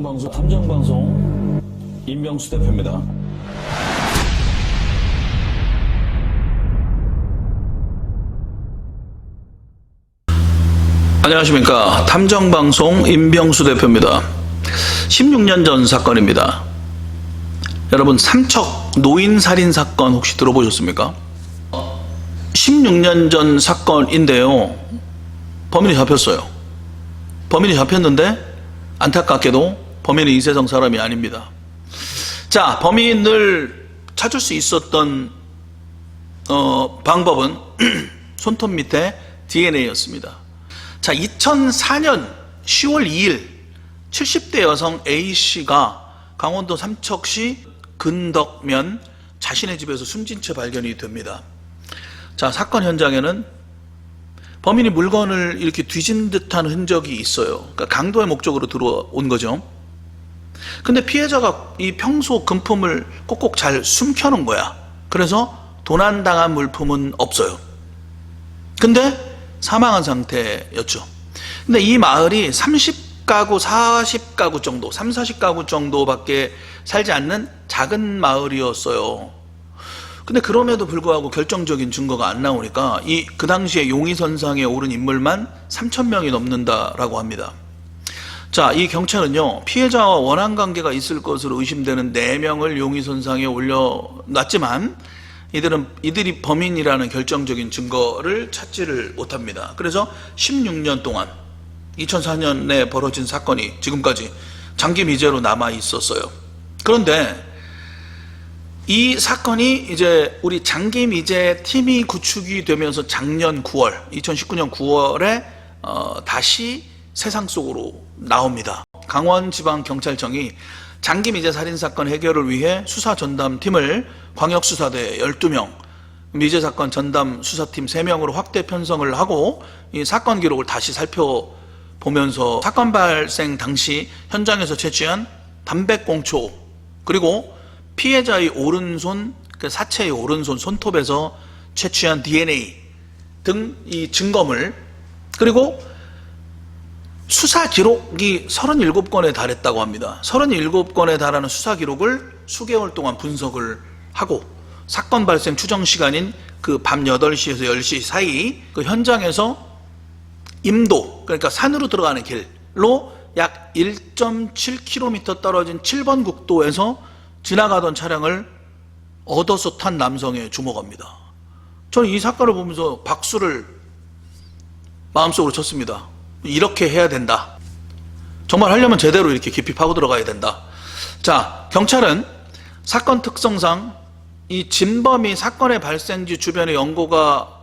탐정방송 탐정방송 임명수 대표입니다. 안녕하십니까 탐정방송 임병수 대표입니다. 16년 전 사건입니다. 여러분 삼척 노인 살인 사건 혹시 들어보셨습니까? 16년 전 사건인데요. 범인이 잡혔어요. 범인이 잡혔는데 안타깝게도 범인은 이세성 사람이 아닙니다. 자, 범인을 찾을 수 있었던 어, 방법은 손톱 밑에 DNA였습니다. 자, 2004년 10월 2일 70대 여성 A씨가 강원도 삼척시 근덕면 자신의 집에서 숨진 채 발견이 됩니다. 자, 사건 현장에는 범인이 물건을 이렇게 뒤진 듯한 흔적이 있어요. 그러니까 강도의 목적으로 들어온 거죠. 근데 피해자가 이 평소 금품을 꼭꼭 잘 숨겨놓은 거야. 그래서 도난당한 물품은 없어요. 근데 사망한 상태였죠. 근데 이 마을이 30가구, 40가구 정도, 3, 40가구 정도밖에 살지 않는 작은 마을이었어요. 근데 그럼에도 불구하고 결정적인 증거가 안 나오니까 이 그 당시에 용의선상에 오른 인물만 3천 명이 넘는다라고 합니다. 자, 이 경찰은요 피해자와 원한 관계가 있을 것으로 의심되는 4명을 용의선상에 올려놨지만 이들은 이들이 범인이라는 결정적인 증거를 찾지를 못합니다. 그래서 16년 동안 2004년에 벌어진 사건이 지금까지 장기 미제로 남아 있었어요. 그런데 이 사건이 이제 우리 장기 미제 팀이 구축이 되면서 작년 9월, 2019년 9월에 어, 다시 세상 속으로 나옵니다. 강원지방경찰청이 장기 미제 살인 사건 해결을 위해 수사 전담팀을 광역수사대 12명, 미제 사건 전담 수사팀 3명으로 확대 편성을 하고 이 사건 기록을 다시 살펴보면서 사건 발생 당시 현장에서 채취한 담배꽁초 그리고 피해자의 오른손, 그 사체의 오른손 손톱에서 채취한 DNA 등 이 증거물 그리고 수사 기록이 37건에 달했다고 합니다. 37건에 달하는 수사 기록을 수개월 동안 분석을 하고 사건 발생 추정 시간인 그 밤 8시에서 10시 사이 그 현장에서 임도 그러니까 산으로 들어가는 길로 약 1.7km 떨어진 7번 국도에서 지나가던 차량을 얻어서 탄 남성에 주목합니다. 저는 이 사건을 보면서 박수를 마음속으로 쳤습니다. 이렇게 해야 된다. 정말 하려면 제대로 이렇게 깊이 파고 들어가야 된다. 자, 경찰은 사건 특성상 이 진범이 사건의 발생지 주변에 연고가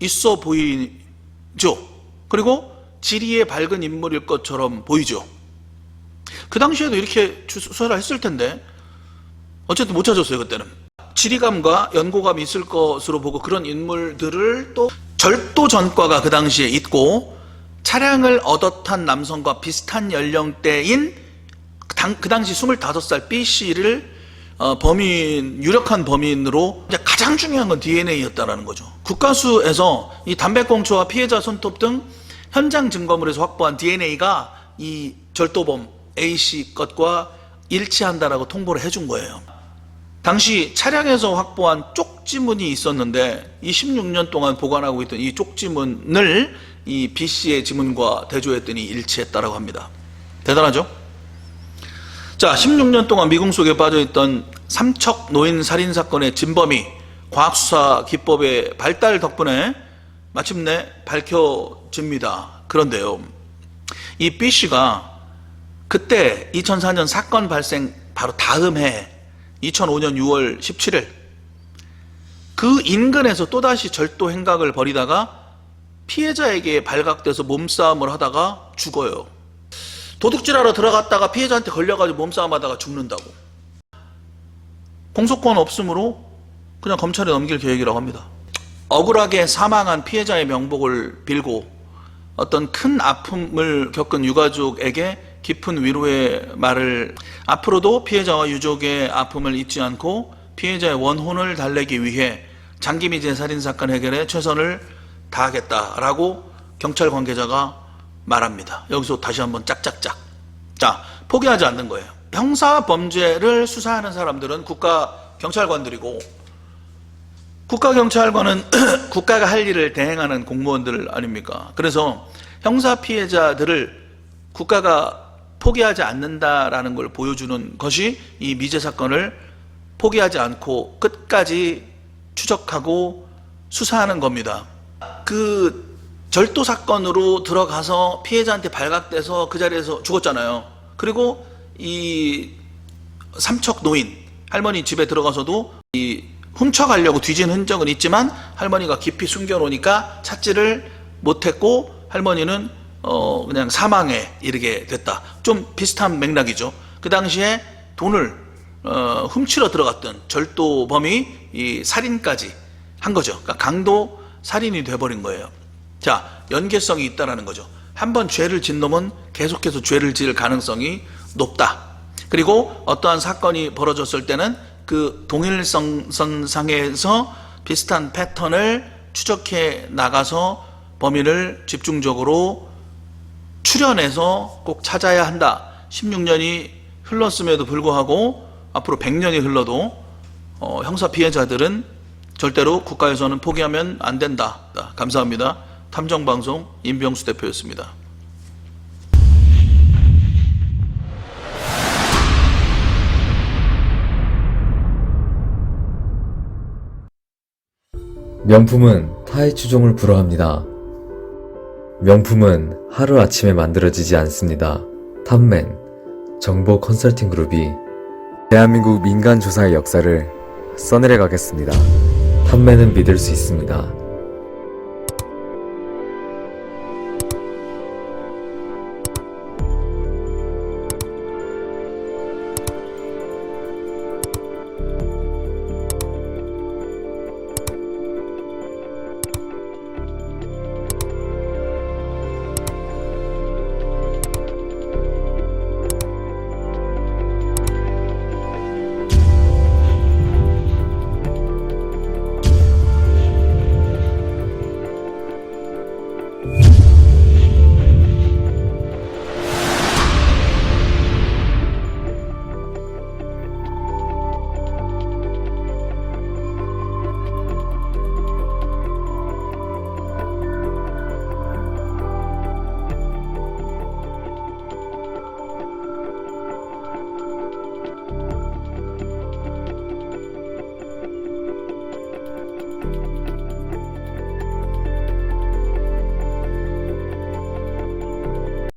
있어 보이죠. 그리고 지리에 밝은 인물일 것처럼 보이죠. 그 당시에도 이렇게 수사를 했을 텐데 어쨌든 못 찾았어요 그때는 지리감과 연고감이 있을 것으로 보고 그런 인물들을 또 절도 전과가 그 당시에 있고 차량을 얻어 탄 남성과 비슷한 연령대인 당- 그 당시 25살 B씨를 어, 범인 유력한 범인으로 가장 중요한 건 DNA였다라는 거죠. 국가수에서 이 담배꽁초와 피해자 손톱 등 현장 증거물에서 확보한 DNA가 이 절도범 A 씨 것과 일치한다라고 통보를 해준 거예요. 당시 차량에서 확보한 쪽지문이 있었는데 이 16년 동안 보관하고 있던 이 쪽지문을 이 B 씨의 지문과 대조했더니 일치했다라고 합니다. 대단하죠? 자, 16년 동안 미궁 속에 빠져있던 삼척 노인 살인 사건의 진범이 과학수사 기법의 발달 덕분에 마침내 밝혀집니다. 그런데요, 이 B 씨가 그때 2004년 사건 발생 바로 다음 해 2005년 6월 17일 그 인근에서 또다시 절도 행각을 벌이다가 피해자에게 발각돼서 몸싸움을 하다가 죽어요. 도둑질하러 들어갔다가 피해자한테 걸려가지고 몸싸움 하다가 죽는다고. 공소권 없으므로 그냥 검찰에 넘길 계획이라고 합니다. 억울하게 사망한 피해자의 명복을 빌고 어떤 큰 아픔을 겪은 유가족에게 깊은 위로의 말을 앞으로도 피해자와 유족의 아픔을 잊지 않고 피해자의 원혼을 달래기 위해 장기미제 살인 사건 해결에 최선을 다 하겠다라고 경찰 관계자가 말합니다. 여기서 다시 한번 짝짝짝. 자, 포기하지 않는 거예요. 형사 범죄를 수사하는 사람들은 국가 경찰관들이고 국가 경찰관은 국가가 할 일을 대행하는 공무원들 아닙니까? 그래서 형사 피해자들을 국가가 포기하지 않는다라는 걸 보여주는 것이 이 미제 사건을 포기하지 않고 끝까지 추적하고 수사하는 겁니다. 그 절도 사건으로 들어가서 피해자한테 발각돼서 그 자리에서 죽었잖아요. 그리고 이 삼척 노인 할머니 집에 들어가서도 이 훔쳐가려고 뒤진 흔적은 있지만 할머니가 깊이 숨겨놓으니까 찾지를 못했고 할머니는 어 그냥 사망에 이르게 됐다. 좀 비슷한 맥락이죠. 그 당시에 돈을 어 훔치러 들어갔던 절도범이 이 살인까지 한 거죠. 그러니까 강도 살인이 돼버린 거예요. 자 연계성이 있다라는 거죠. 한번 죄를 진 놈은 계속해서 죄를 지을 가능성이 높다. 그리고 어떠한 사건이 벌어졌을 때는 그 동일선상에서 비슷한 패턴을 추적해 나가서 범인을 집중적으로 추려내서 꼭 찾아야 한다. 16년이 흘렀음에도 불구하고 앞으로 100년이 흘러도 어, 형사 피해자들은 절대로 국가에서는 포기하면 안 된다. 감사합니다. 탐정방송 임병수 대표였습니다. 명품은 타의 추종을 불허합니다. 명품은 하루아침에 만들어지지 않습니다. 탑맨, 정보 컨설팅 그룹이 대한민국 민간 조사의 역사를 써내려 가겠습니다. 탑맨은 믿을 수 있습니다.